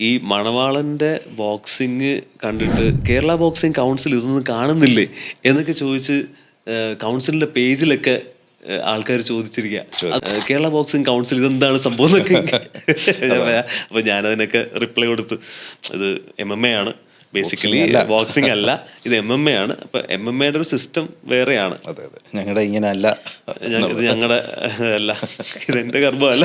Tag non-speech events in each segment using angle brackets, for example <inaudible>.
ഈ മണവാളന്റെ ബോക്സിങ് കണ്ടിട്ട് Kerala boxing council ഇതൊന്നും കാണുന്നില്ലേ എന്നൊക്കെ ചോദിച്ച് കൗൺസിലിന്റെ പേജിലൊക്കെ ആൾക്കാർ ചോദിച്ചിരിക്കുക കേരള ബോക്സിംഗ് കൗൺസിൽ ഇതെന്താണ് സംഭവം എന്നൊക്കെ <laughs> അപ്പൊ ഞാനതിനൊക്കെ റിപ്ലൈ കൊടുത്തു. ഇത് എം എം എ ആണ്. ബേസിക്കലി ബോക്സിംഗ് അല്ല. ഇത് എം എം എ ആണ്. അപ്പൊ എം എം എയുടെ ഒരു സിസ്റ്റം വേറെയാണ്. അതെ അതെ. ഞങ്ങളുടെ ഇങ്ങനെ <laughs> അല്ല ഇത് ഞങ്ങളുടെ അല്ല. ഇത് ഇതെന്റെ ഗർഭമല്ല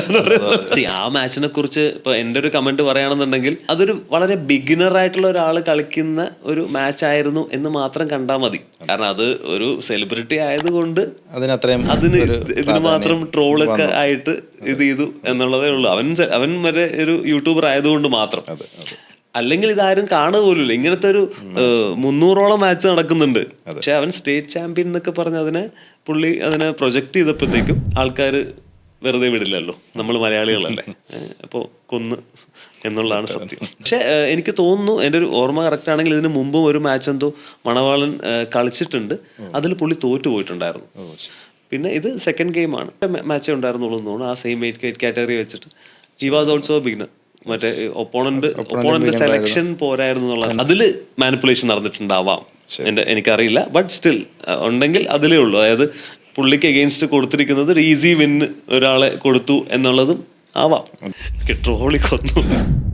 ആ മാച്ചിനെ കുറിച്ച് ഇപ്പൊ എന്റെ ഒരു കമന്റ് പറയുകയാണെന്നുണ്ടെങ്കിൽ അതൊരു വളരെ ബിഗിനർ ആയിട്ടുള്ള ഒരാൾ കളിക്കുന്ന ഒരു മാച്ച് ആയിരുന്നു എന്ന് മാത്രം കണ്ടാൽ മതി. കാരണം അത് ഒരു സെലിബ്രിറ്റി ആയതുകൊണ്ട് അതിനത്രയും അതിന് ഇതിന് മാത്രം ട്രോളൊക്കെ ആയിട്ട് ഇത് ചെയ്തു എന്നുള്ളതേ ഉള്ളൂ. അവൻ അവൻ വരെ ഒരു യൂട്യൂബർ ആയതുകൊണ്ട് മാത്രം. അല്ലെങ്കിൽ ഇതാരും കാണുക പോലുമില്ല. ഇങ്ങനത്തെ ഒരു മുന്നൂറോളം മാച്ച് നടക്കുന്നുണ്ട്. പക്ഷെ അവൻ സ്റ്റേറ്റ് ചാമ്പ്യൻ എന്നൊക്കെ പറഞ്ഞ് അതിനെ പുള്ളി അതിനെ പ്രൊജക്ട് ചെയ്തപ്പോഴത്തേക്കും ആൾക്കാർ വെറുതെ വിടില്ലല്ലോ. നമ്മൾ മലയാളികളല്ലേ. <laughs> അപ്പോൾ അപ്പോ കൊന്ന് എന്നുള്ളതാണ് സത്യം. പക്ഷെ എനിക്ക് തോന്നുന്നു എന്റെ ഒരു ഓർമ്മ കറക്റ്റ് ആണെങ്കിൽ ഇതിന് മുമ്പും ഒരു മാച്ച് എന്തോ മണവാളൻ കളിച്ചിട്ടുണ്ട്. അതിൽ പുള്ളി തോറ്റു പോയിട്ടുണ്ടായിരുന്നു. പിന്നെ ഇത് സെക്കൻഡ് ഗെയിമാണ് മാച്ചേ ഉണ്ടായിരുന്നുള്ളൂ എന്ന് തോന്നുന്നു. ആ സെയിം എയ്റ്റ് കാറ്റഗറി വെച്ചിട്ട്. ജി വാസ് ഓൾസോ ബിഗിനർ മറ്റേ ഒപ്പോണന്റ് ഒപ്പോണന്റ് സെലക്ഷൻ പോരായിരുന്നു എന്നുള്ള അതിൽ മാനിപ്പുലേഷൻ നടന്നിട്ടുണ്ടാവാം. എന്റെ എനിക്കറിയില്ല. ബട്ട് സ്റ്റിൽ ഉണ്ടെങ്കിൽ അതിലേ ഉള്ളൂ. അതായത് പുള്ളിക്ക് എഗെയിൻസ്റ്റ് കൊടുത്തിരിക്കുന്നത് ഒരു ഈസി വിൻ ഒരാളെ കൊടുത്തു എന്നുള്ളതും ആവാം. ട്രോളി കൊന്നു.